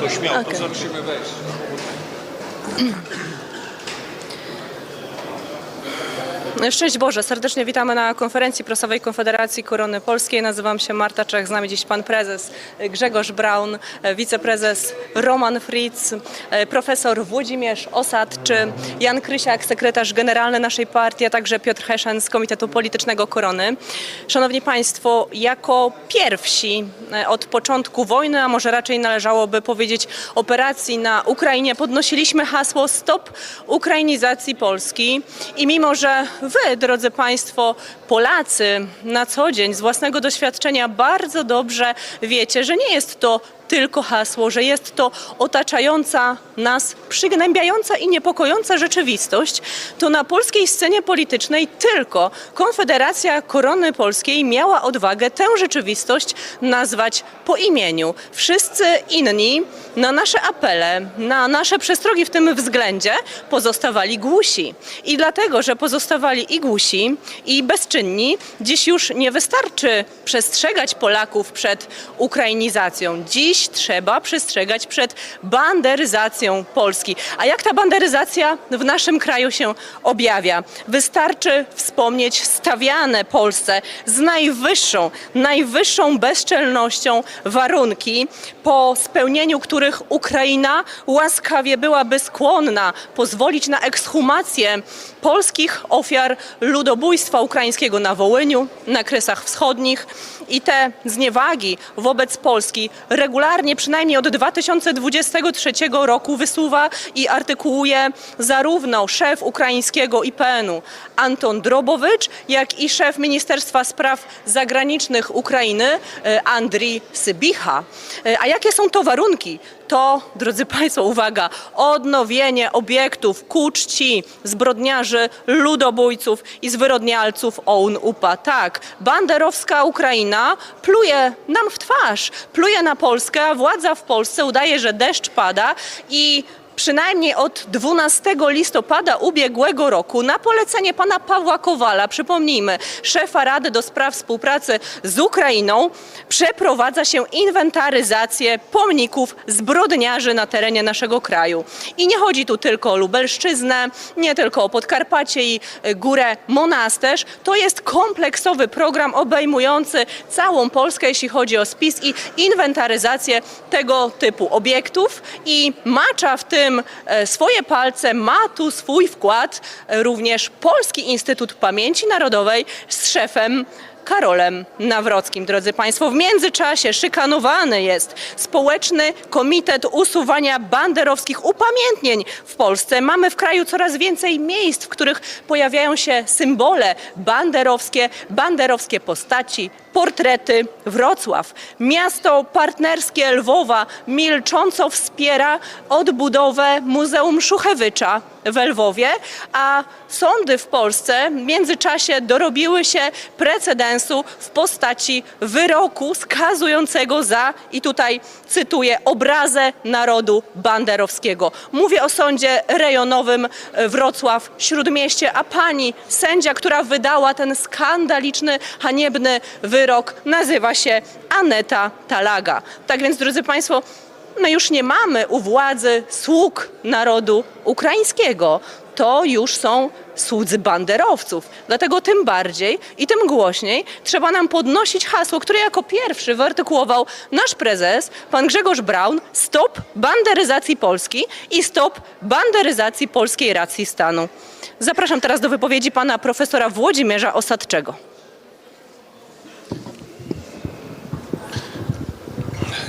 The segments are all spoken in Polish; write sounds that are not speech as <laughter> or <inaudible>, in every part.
To śmiało, Okej. to musimy wejść. <clears throat> Szczęść Boże, serdecznie witamy na konferencji prasowej Konfederacji Korony Polskiej. Nazywam się Marta Czech, z nami dziś pan prezes Grzegorz Braun, wiceprezes Roman Fritz, profesor Włodzimierz Osad czy Jan Krysiak, sekretarz generalny naszej partii, a także Piotr Heszen z Komitetu Politycznego Korony. Szanowni Państwo, jako pierwsi e, od początku wojny, a może raczej należałoby powiedzieć operacji na Ukrainie, podnosiliśmy hasło Stop Ukrainizacji Polski i mimo, że Wy, drodzy Państwo, Polacy, na co dzień z własnego doświadczenia bardzo dobrze wiecie, że nie jest to tylko hasło, że jest to otaczająca nas, przygnębiająca i niepokojąca rzeczywistość, to na polskiej scenie politycznej tylko Konfederacja Korony Polskiej miała odwagę tę rzeczywistość nazwać po imieniu. Wszyscy inni na nasze apele, na nasze przestrogi w tym względzie pozostawali głusi. I dlatego, że pozostawali i głusi, i bezczynni, dziś już nie wystarczy przestrzegać Polaków przed ukrainizacją. Dziś trzeba przestrzegać przed banderyzacją Polski. A jak ta banderyzacja w naszym kraju się objawia? Wystarczy wspomnieć stawiane Polsce z najwyższą, najwyższą bezczelnością warunki, po spełnieniu których Ukraina łaskawie byłaby skłonna pozwolić na ekshumację polskich ofiar ludobójstwa ukraińskiego na Wołyniu, na Kresach Wschodnich i te zniewagi wobec Polski regularnie, przynajmniej od 2023 roku wysuwa i artykułuje zarówno szef ukraińskiego IPN-u Anton Drobowicz, jak i szef Ministerstwa Spraw Zagranicznych Ukrainy e, Andrii Sybicha. E, A jakie są to warunki? To, drodzy Państwo, uwaga, odnowienie obiektów ku czci zbrodniarzy, ludobójców i zwyrodnialców OUN-UPA. Tak, banderowska Ukraina pluje nam w twarz, pluje na Polskę, a władza w Polsce udaje, że deszcz pada i Przynajmniej od 12 listopada ubiegłego roku na polecenie pana Pawła Kowala, przypomnijmy, szefa Rady do Spraw Współpracy z Ukrainą, przeprowadza się inwentaryzację pomników zbrodniarzy na terenie naszego kraju. I nie chodzi tu tylko o Lubelszczyznę, nie tylko o Podkarpacie i y, Górę Monasterz. To jest kompleksowy program obejmujący całą Polskę, jeśli chodzi o spis i inwentaryzację tego typu obiektów i macza w tym e, swoje palce, ma tu swój wkład również Polski Instytut Pamięci Narodowej z szefem Karolem Nawrockim, drodzy Państwo. W międzyczasie szykanowany jest Społeczny Komitet Usuwania Banderowskich Upamiętnień w Polsce. Mamy w kraju coraz więcej miejsc, w których pojawiają się symbole banderowskie, banderowskie postaci, portrety. Wrocław, miasto partnerskie Lwowa, milcząco wspiera odbudowę Muzeum Szuchewycza w Lwowie, a sądy w Polsce w międzyczasie dorobiły się precedensu w postaci wyroku skazującego za, i tutaj cytuję, obrazę narodu banderowskiego. Mówię o sądzie rejonowym Wrocław Śródmieście, a pani sędzia, która wydała ten skandaliczny, haniebny wyrok, nazywa się Aneta Talaga. Tak więc, drodzy Państwo, my już nie mamy u władzy sług narodu ukraińskiego. To już są słudzy banderowców. Dlatego tym bardziej i tym głośniej trzeba nam podnosić hasło, które jako pierwszy wyartykułował nasz prezes, pan Grzegorz Braun, stop banderyzacji Polski i stop banderyzacji polskiej racji stanu. Zapraszam teraz do wypowiedzi pana profesora Włodzimierza Osadczego.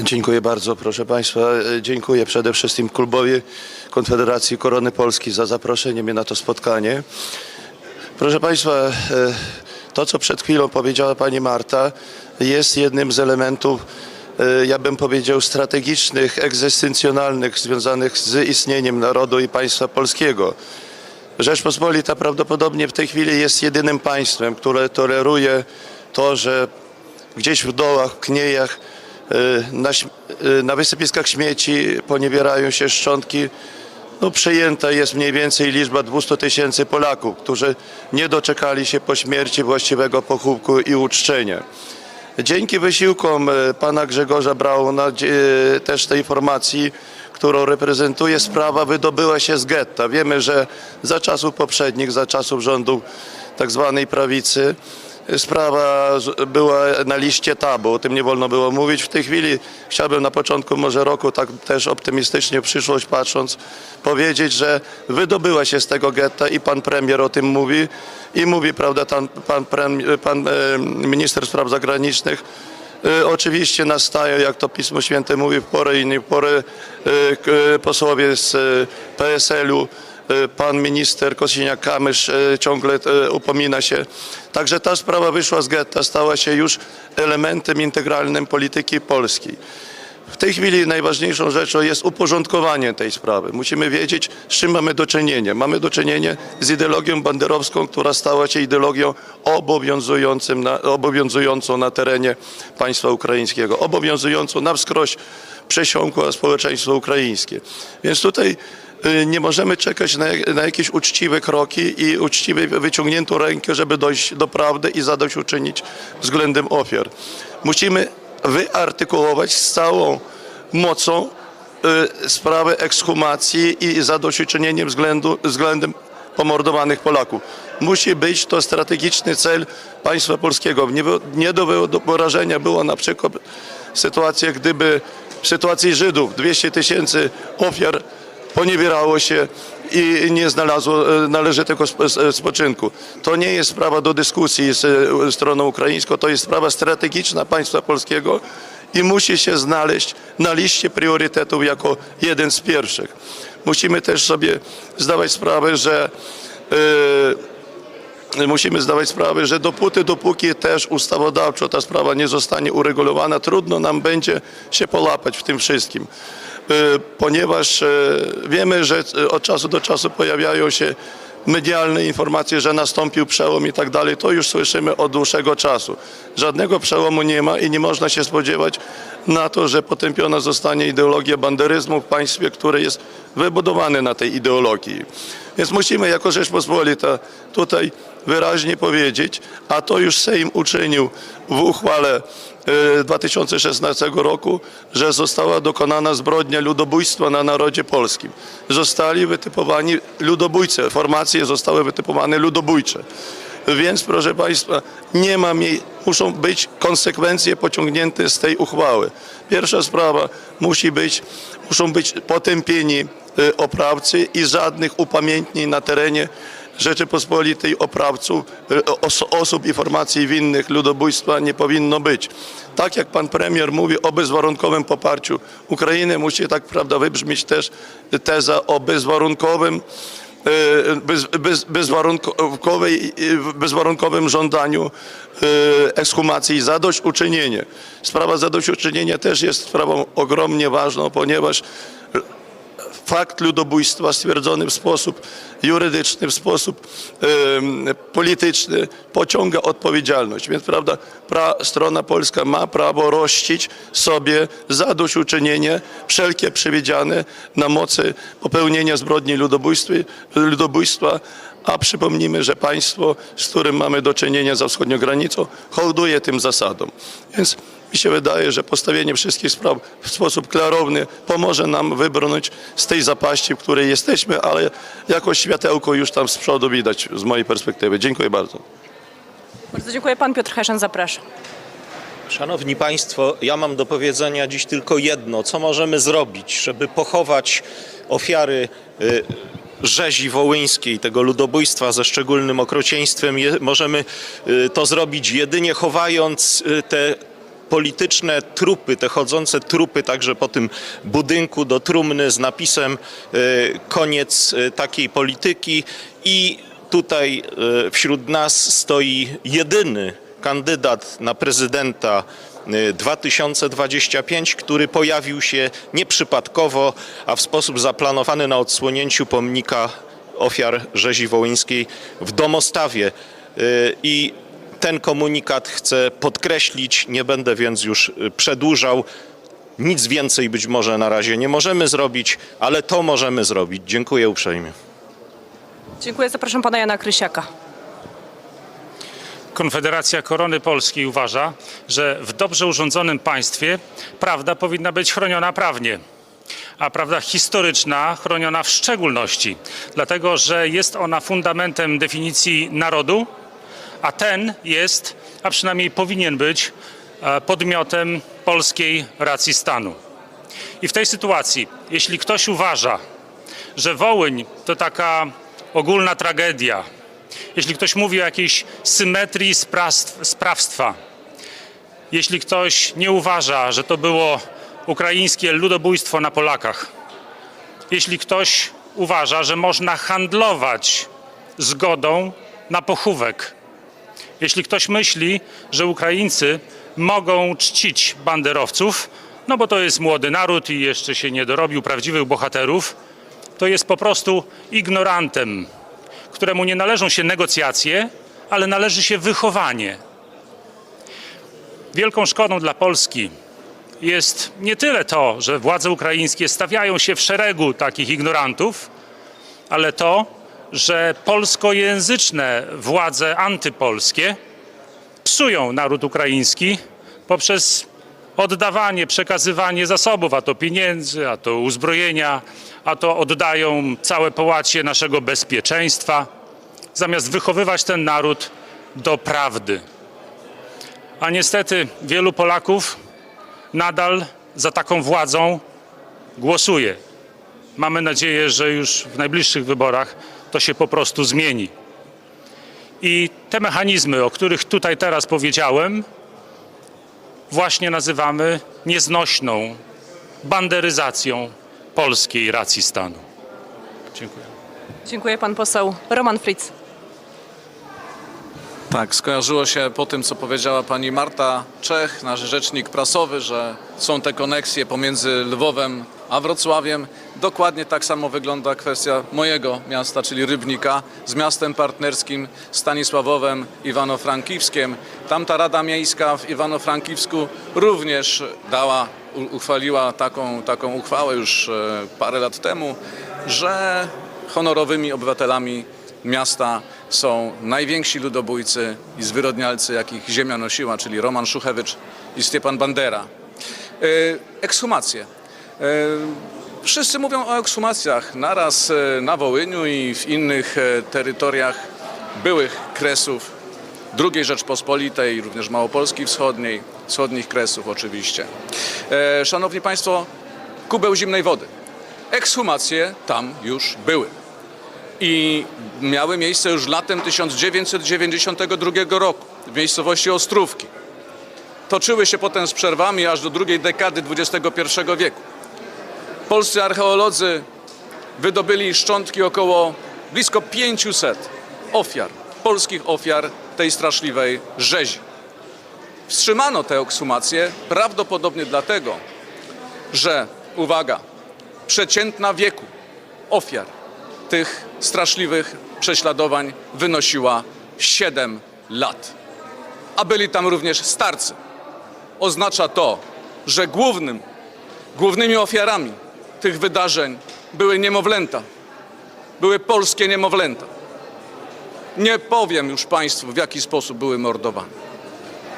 Dziękuję bardzo, proszę Państwa. E, Dziękuję przede wszystkim klubowi Konfederacji Korony Polskiej za zaproszenie mnie na to spotkanie. Proszę Państwa, e, to co przed chwilą powiedziała Pani Marta jest jednym z elementów, e, ja bym powiedział, strategicznych, egzystencjonalnych związanych z istnieniem narodu i państwa polskiego. Rzeczpospolita prawdopodobnie w tej chwili jest jedynym państwem, które toleruje to, że gdzieś w dołach, w kniejach, na, śm- y, na wysypiskach śmieci poniewierają się szczątki. No, przejęta jest mniej więcej liczba 200 tysięcy Polaków, którzy nie doczekali się po śmierci właściwego pochówku i uczczenia. Dzięki wysiłkom e, pana Grzegorza Brauna, też tej formacji, którą reprezentuje, sprawa wydobyła się z getta. Wiemy, że za czasów poprzednich, za czasów rządu tak zwanej prawicy, sprawa była na liście tabu, o tym nie wolno było mówić. W tej chwili chciałbym na początku może roku, tak też optymistycznie w przyszłość patrząc, powiedzieć, że wydobyła się z tego getta i pan premier o tym mówi i mówi, prawda, tam, pan, prem- pan e, minister spraw zagranicznych E, Oczywiście nastają, jak to Pismo Święte mówi, w porę i nie w porę e, posłowie z PSL-u, pan minister Kosiniak-Kamysz e, ciągle e, upomina się. Także ta sprawa wyszła z getta, stała się już elementem integralnym polityki polskiej. W tej chwili najważniejszą rzeczą jest uporządkowanie tej sprawy. Musimy wiedzieć, z czym mamy do czynienia. Mamy do czynienia z ideologią banderowską, która stała się ideologią obowiązującym na, obowiązującą na terenie państwa ukraińskiego, obowiązującą na wskroś przesiąkło społeczeństwo ukraińskie. Więc tutaj y, nie możemy czekać na, na jakieś uczciwe kroki i uczciwie wyciągniętą rękę, żeby dojść do prawdy i zadośćuczynić względem ofiar. Musimy wyartykułować z całą mocą y, sprawę ekshumacji i zadośćuczynienie względu, względem pomordowanych Polaków. Musi być to strategiczny cel państwa polskiego. Nie, nie do wyobrażenia było na przykład sytuacja, gdyby w sytuacji Żydów 200 tysięcy ofiar poniewierało się i nie znalazło e, należytego spoczynku. To nie jest sprawa do dyskusji z e, stroną ukraińską, to jest sprawa strategiczna państwa polskiego i musi się znaleźć na liście priorytetów jako jeden z pierwszych. Musimy też sobie zdawać sprawę, że e, musimy zdawać sprawę, że dopóty, dopóki też ustawodawczo ta sprawa nie zostanie uregulowana, trudno nam będzie się polapać w tym wszystkim. E, Ponieważ e, wiemy, że e, od czasu do czasu pojawiają się medialne informacje, że nastąpił przełom i tak dalej, to już słyszymy od dłuższego czasu. Żadnego przełomu nie ma i nie można się spodziewać na to, że potępiona zostanie ideologia banderyzmu w państwie, które jest wybudowane na tej ideologii. Więc musimy jako Rzeczpospolita tutaj wyraźnie powiedzieć, a to już Sejm uczynił w uchwale e, 2016 roku, że została dokonana zbrodnia ludobójstwa na narodzie polskim. Zostali wytypowani ludobójcy, formacje zostały wytypowane ludobójcze. Więc proszę Państwa, nie ma muszą być konsekwencje pociągnięte z tej uchwały. Pierwsza sprawa musi być, muszą być potępieni y, oprawcy i żadnych upamiętnień na terenie Rzeczypospolitej oprawców, os, osób i formacji winnych ludobójstwa nie powinno być. Tak jak pan premier mówi o bezwarunkowym poparciu Ukrainy, musi tak prawda wybrzmieć też teza o bezwarunkowym e, bez, bez, bezwarunkowej, e, bezwarunkowym żądaniu e, ekshumacji i zadośćuczynienie. Sprawa zadośćuczynienia też jest sprawą ogromnie ważną, ponieważ fakt ludobójstwa stwierdzony w sposób jurydyczny, w sposób polityczny pociąga odpowiedzialność. Więc prawda, pra, strona polska ma prawo rościć sobie zadośćuczynienie wszelkie przewidziane na mocy popełnienia zbrodni ludobójstwa, ludobójstwa a przypomnijmy, że państwo, z którym mamy do czynienia za wschodnią granicą, hołduje tym zasadom. Więc mi się wydaje, że postawienie wszystkich spraw w sposób klarowny pomoże nam wybrnąć z tej zapaści, w której jesteśmy, ale jako światełko już tam z przodu widać z mojej perspektywy. Dziękuję bardzo. Bardzo dziękuję. Pan Piotr Heszan, zapraszam. Szanowni Państwo, ja mam do powiedzenia dziś tylko jedno. Co możemy zrobić, żeby pochować ofiary y, rzezi wołyńskiej, tego ludobójstwa ze szczególnym okrucieństwem? Je, możemy y, to zrobić jedynie chowając y, te polityczne trupy, te chodzące trupy także po tym budynku do trumny z napisem y, koniec y, takiej polityki i tutaj y, wśród nas stoi jedyny kandydat na prezydenta y, 2025, który pojawił się nieprzypadkowo, a w sposób zaplanowany na odsłonięciu pomnika ofiar rzezi wołyńskiej w Domostawie. I ten komunikat chcę podkreślić, nie będę więc już y, przedłużał. Nic więcej być może na razie nie możemy zrobić, ale to możemy zrobić. Dziękuję uprzejmie. Dziękuję. Zapraszam pana Jana Krysiaka. Konfederacja Korony Polskiej uważa, że w dobrze urządzonym państwie prawda powinna być chroniona prawnie, a prawda historyczna chroniona w szczególności, dlatego że jest ona fundamentem definicji narodu, a ten jest, a przynajmniej powinien być, e, podmiotem polskiej racji stanu. I w tej sytuacji, jeśli ktoś uważa, że Wołyń to taka ogólna tragedia, jeśli ktoś mówi o jakiejś symetrii sprawstw- sprawstwa, jeśli ktoś nie uważa, że to było ukraińskie ludobójstwo na Polakach, jeśli ktoś uważa, że można handlować zgodą na pochówek, jeśli ktoś myśli, że Ukraińcy mogą czcić banderowców, no bo to jest młody naród i jeszcze się nie dorobił prawdziwych bohaterów, to jest po prostu ignorantem, któremu nie należą się negocjacje, ale należy się wychowanie. Wielką szkodą dla Polski jest nie tyle to, że władze ukraińskie stawiają się w szeregu takich ignorantów, ale to, że polskojęzyczne władze antypolskie psują naród ukraiński poprzez oddawanie, przekazywanie zasobów, a to pieniędzy, a to uzbrojenia, a to oddają całe połacie naszego bezpieczeństwa, zamiast wychowywać ten naród do prawdy. A niestety wielu Polaków nadal za taką władzą głosuje. Mamy nadzieję, że już w najbliższych wyborach to się po prostu zmieni. I te mechanizmy, o których tutaj teraz powiedziałem, właśnie nazywamy nieznośną banderyzacją polskiej racji stanu. Dziękuję. Dziękuję pan poseł Roman Fritz. Tak, skojarzyło się po tym, co powiedziała pani Marta Czech, nasz rzecznik prasowy, że są te koneksje pomiędzy Lwowem a Wrocławiem. Dokładnie tak samo wygląda kwestia mojego miasta, czyli Rybnika, z miastem partnerskim Stanisławowem Iwano-Frankiwskiem. Tamta Rada Miejska w Iwano-Frankiwsku również dała, uchwaliła taką, taką uchwałę już e, parę lat temu, że honorowymi obywatelami miasta są najwięksi ludobójcy i zwyrodnialcy, jakich ziemia nosiła, czyli Roman Szuchewicz i Stepan Bandera. E, Ekshumacje. E, Wszyscy mówią o ekshumacjach. Naraz e, na Wołyniu i w innych e, terytoriach byłych kresów II Rzeczpospolitej, również Małopolski Wschodniej, wschodnich kresów oczywiście. Szanowni Państwo, kubeł zimnej wody. Ekshumacje tam już były i miały miejsce już latem 1992 roku w miejscowości Ostrówki. Toczyły się potem z przerwami aż do drugiej dekady XXI wieku. Polscy archeolodzy wydobyli szczątki około blisko 500 ofiar, polskich ofiar tej straszliwej rzezi. Wstrzymano te ekshumacje prawdopodobnie dlatego, że, uwaga, przeciętna wieku ofiar tych straszliwych prześladowań wynosiła 7 lat. A byli tam również starcy. Oznacza to, że głównym, głównymi ofiarami tych wydarzeń były niemowlęta. Były polskie niemowlęta. Nie powiem już Państwu, w jaki sposób były mordowane.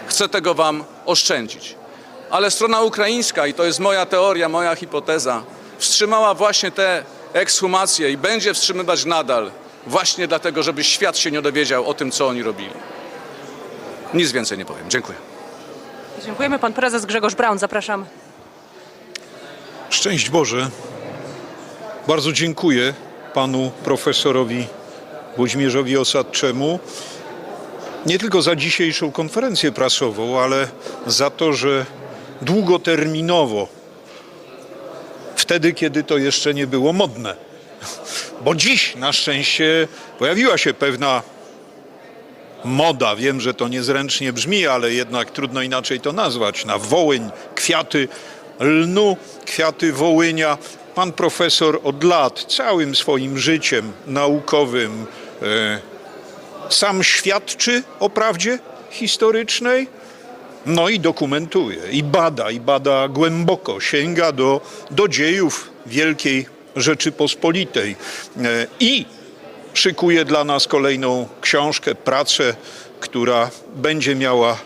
Chcę tego Wam oszczędzić. Ale strona ukraińska, i to jest moja teoria, moja hipoteza, wstrzymała właśnie te ekshumacje i będzie wstrzymywać nadal, właśnie dlatego, żeby świat się nie dowiedział o tym, co oni robili. Nic więcej nie powiem. Dziękuję. Dziękujemy. Pan prezes Grzegorz Braun, zapraszamy. Szczęść Boże. Bardzo dziękuję panu profesorowi Włodzimierzowi Osadczemu. Nie tylko za dzisiejszą konferencję prasową, ale za to, że długoterminowo, wtedy kiedy to jeszcze nie było modne, bo dziś na szczęście pojawiła się pewna moda, wiem, że to niezręcznie brzmi, ale jednak trudno inaczej to nazwać, na Wołyń, kwiaty lnu, kwiaty Wołynia. Pan profesor od lat całym swoim życiem naukowym e, sam świadczy o prawdzie historycznej, no i dokumentuje, i bada, i bada głęboko, sięga do, do dziejów Wielkiej Rzeczypospolitej. E, I szykuje dla nas kolejną książkę, pracę która będzie miała,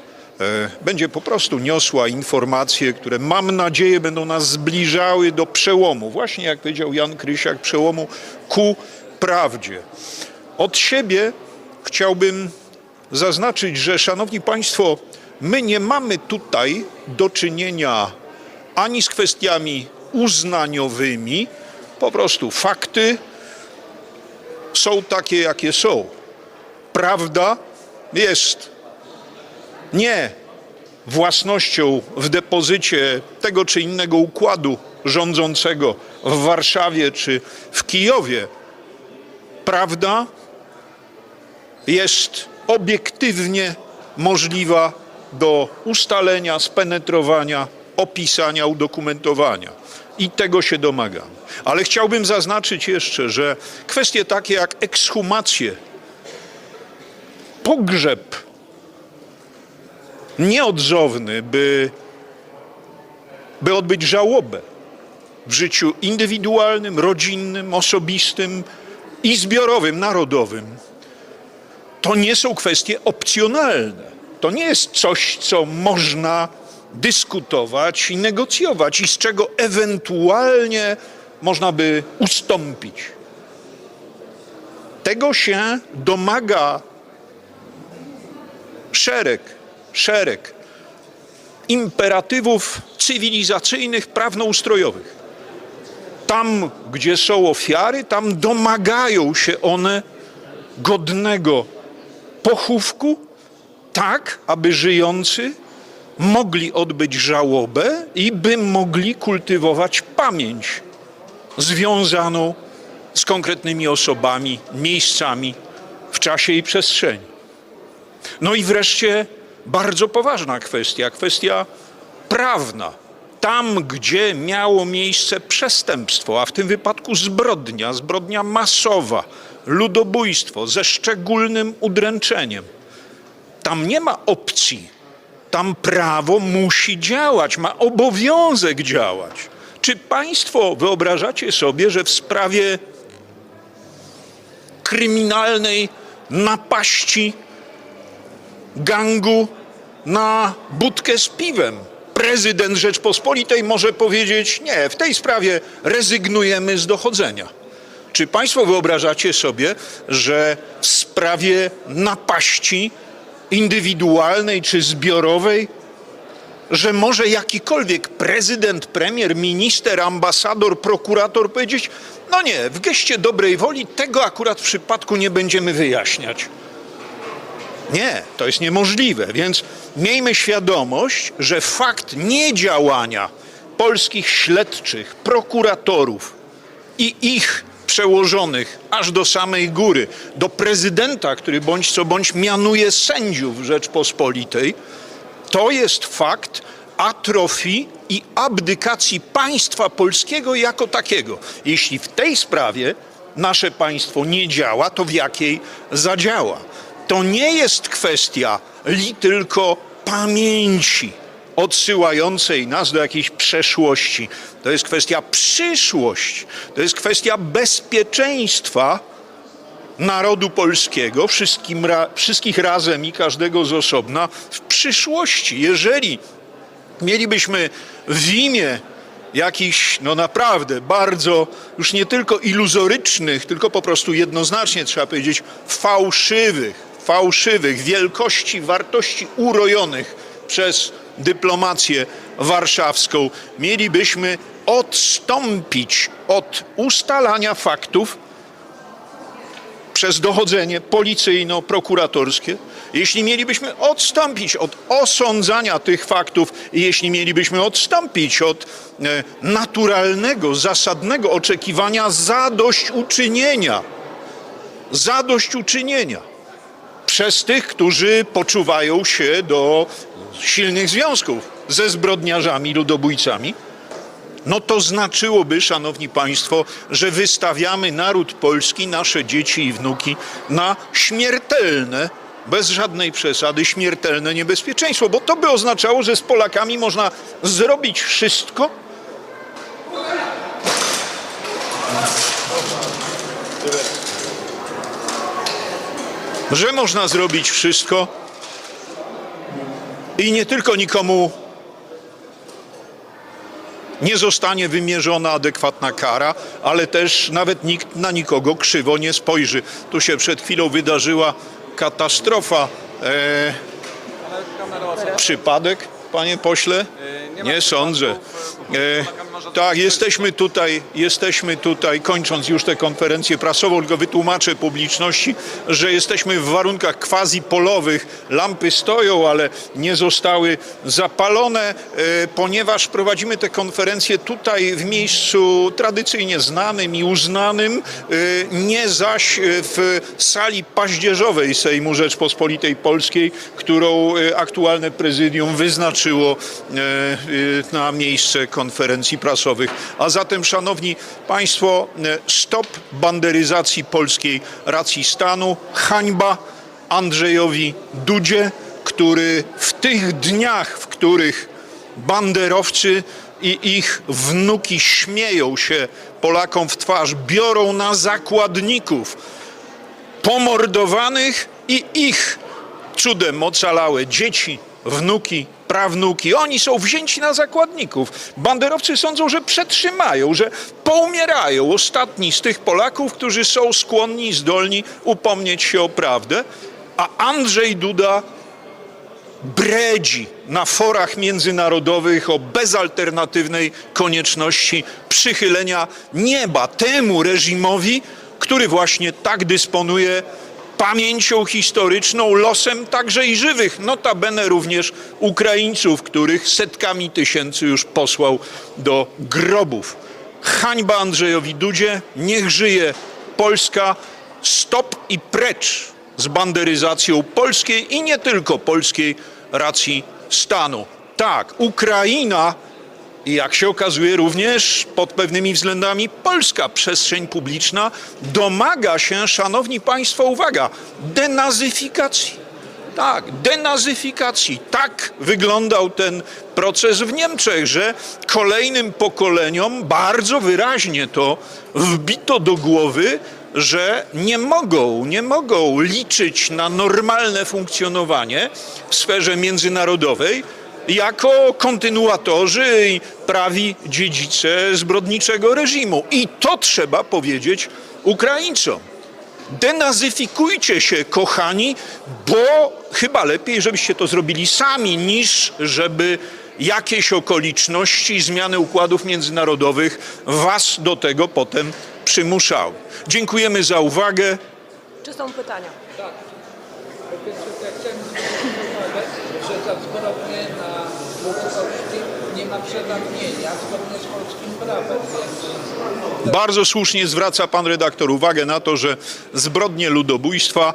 będzie po prostu niosła informacje, które mam nadzieję będą nas zbliżały do przełomu. Właśnie jak powiedział Jan Krysiak, przełomu ku prawdzie. Od siebie chciałbym zaznaczyć, że szanowni państwo, my nie mamy tutaj do czynienia ani z kwestiami uznaniowymi, po prostu fakty są takie, jakie są. Prawda jest nie własnością w depozycie tego czy innego układu rządzącego w Warszawie czy w Kijowie. Prawda jest obiektywnie możliwa do ustalenia, spenetrowania, opisania, udokumentowania. I tego się domagam. Ale chciałbym zaznaczyć jeszcze, że kwestie takie jak ekshumacje, pogrzeb nieodzowny, by, by odbyć żałobę w życiu indywidualnym, rodzinnym, osobistym i zbiorowym, narodowym, to nie są kwestie opcjonalne. To nie jest coś, co można dyskutować i negocjować i z czego ewentualnie można by ustąpić. Tego się domaga szereg, szereg imperatywów cywilizacyjnych, prawnoustrojowych. Tam, gdzie są ofiary, tam domagają się one godnego pochówku, tak, aby żyjący mogli odbyć żałobę i by mogli kultywować pamięć związaną z konkretnymi osobami, miejscami w czasie i przestrzeni. No i wreszcie bardzo poważna kwestia, kwestia prawna. Tam, gdzie miało miejsce przestępstwo, a w tym wypadku zbrodnia, zbrodnia masowa, ludobójstwo ze szczególnym udręczeniem, tam nie ma opcji. Tam prawo musi działać, ma obowiązek działać. Czy Państwo wyobrażacie sobie, że w sprawie kryminalnej napaści gangu na budkę z piwem. Prezydent Rzeczpospolitej może powiedzieć: Nie, w tej sprawie rezygnujemy z dochodzenia. Czy Państwo wyobrażacie sobie, że w sprawie napaści indywidualnej czy zbiorowej, że może jakikolwiek prezydent, premier, minister, ambasador, prokurator powiedzieć: No nie, w geście dobrej woli tego akurat w przypadku nie będziemy wyjaśniać. Nie, to jest niemożliwe, więc miejmy świadomość, że fakt niedziałania polskich śledczych, prokuratorów i ich przełożonych aż do samej góry, do prezydenta, który bądź co bądź mianuje sędziów Rzeczpospolitej, to jest fakt atrofii i abdykacji państwa polskiego jako takiego. Jeśli w tej sprawie nasze państwo nie działa, to w jakiej zadziała? To nie jest kwestia li tylko pamięci odsyłającej nas do jakiejś przeszłości. To jest kwestia przyszłości. To jest kwestia bezpieczeństwa narodu polskiego, ra, wszystkich razem i każdego z osobna w przyszłości. Jeżeli mielibyśmy w imię jakichś, no naprawdę, bardzo już nie tylko iluzorycznych, tylko po prostu jednoznacznie trzeba powiedzieć fałszywych, fałszywych wielkości, wartości urojonych przez dyplomację warszawską, mielibyśmy odstąpić od ustalania faktów przez dochodzenie policyjno-prokuratorskie, jeśli mielibyśmy odstąpić od osądzania tych faktów i jeśli mielibyśmy odstąpić od e, naturalnego, zasadnego oczekiwania zadośćuczynienia, zadośćuczynienia przez tych, którzy poczuwają się do silnych związków ze zbrodniarzami, ludobójcami, no to znaczyłoby, szanowni państwo, że wystawiamy naród polski, nasze dzieci i wnuki na śmiertelne, bez żadnej przesady, śmiertelne niebezpieczeństwo, bo to by oznaczało, że z Polakami można zrobić wszystko, że można zrobić wszystko, I nie tylko nikomu nie zostanie wymierzona adekwatna kara, ale też nawet nikt na nikogo krzywo nie spojrzy. Tu się przed chwilą wydarzyła katastrofa. E, przypadek, panie pośle? Nie sądzę. E, tak, jesteśmy tutaj, jesteśmy tutaj, kończąc już tę konferencję prasową, tylko wytłumaczę publiczności, że jesteśmy w warunkach quasi polowych. Lampy stoją, ale nie zostały zapalone, e, ponieważ prowadzimy tę konferencję tutaj w miejscu tradycyjnie znanym i uznanym, e, nie zaś e, w sali paździerzowej Sejmu Rzeczpospolitej Polskiej, którą aktualne prezydium wyznaczyło na miejsce konferencji prasowych. A zatem, szanowni państwo, e, stop banderyzacji polskiej racji stanu, hańba Andrzejowi Dudzie, który w tych dniach, w których banderowcy i ich wnuki śmieją się Polakom w twarz, biorą na zakładników pomordowanych i ich cudem ocalałe dzieci, wnuki, prawnuki. Oni są wzięci na zakładników. Banderowcy sądzą, że przetrzymają, że poumierają ostatni z tych Polaków, którzy są skłonni zdolni upomnieć się o prawdę, a Andrzej Duda bredzi na forach międzynarodowych o bezalternatywnej konieczności przychylenia nieba temu reżimowi, który właśnie tak dysponuje pamięcią historyczną, losem także i żywych, notabene również Ukraińców, których setkami tysięcy już posłał do grobów. Hańba Andrzejowi Dudzie, niech żyje Polska, stop i precz z banderyzacją polskiej i nie tylko polskiej racji stanu. Tak, Ukraina i jak się okazuje również pod pewnymi względami polska przestrzeń publiczna domaga się, szanowni państwo, uwaga, denazyfikacji. Tak, denazyfikacji. Tak wyglądał ten proces w Niemczech, że kolejnym pokoleniom bardzo wyraźnie to wbito do głowy, że nie mogą, nie mogą liczyć na normalne funkcjonowanie w sferze międzynarodowej jako kontynuatorzy i prawi dziedzice zbrodniczego reżimu. I to trzeba powiedzieć Ukraińcom. Denazyfikujcie się, kochani, bo chyba lepiej, żebyście to zrobili sami, niż żeby jakieś okoliczności zmiany układów międzynarodowych was do tego potem przymuszały. Dziękujemy za uwagę. Czy są pytania? Chciałem informować, że za zbrodnie na ludzkości nie ma przedawnienia zgodnie z polskim prawem, Bardzo słusznie zwraca pan redaktor uwagę na to, że zbrodnie ludobójstwa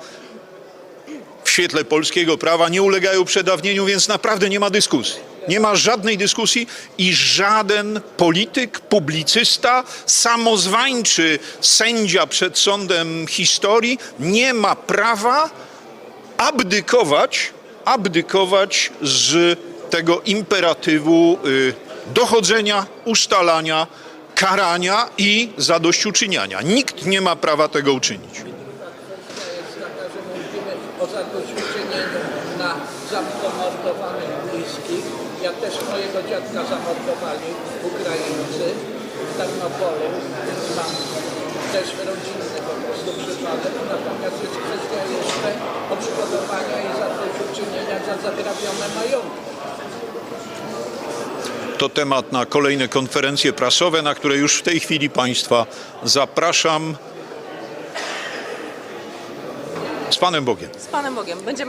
w świetle polskiego prawa nie ulegają przedawnieniu, więc naprawdę nie ma dyskusji. Nie ma żadnej dyskusji i żaden polityk, publicysta, samozwańczy sędzia przed sądem historii nie ma prawa abdykować, abdykować z tego imperatywu y, dochodzenia, ustalania, karania i zadośćuczyniania. Nikt nie ma prawa tego uczynić. o zadośćuczynieniu na zamordowanych bliskich. Ja też mojego dziadka zamordowali Ukraińcy w Tarnopolu, więc mam też rodzinny po prostu przypadek. Natomiast jest kwestia jeszcze odszkodowania i zadośćuczynienia za zagrabione majątki. To temat na kolejne konferencje prasowe, na które już w tej chwili Państwa zapraszam. Z Panem Bogiem. Z Panem Bogiem. Będziemy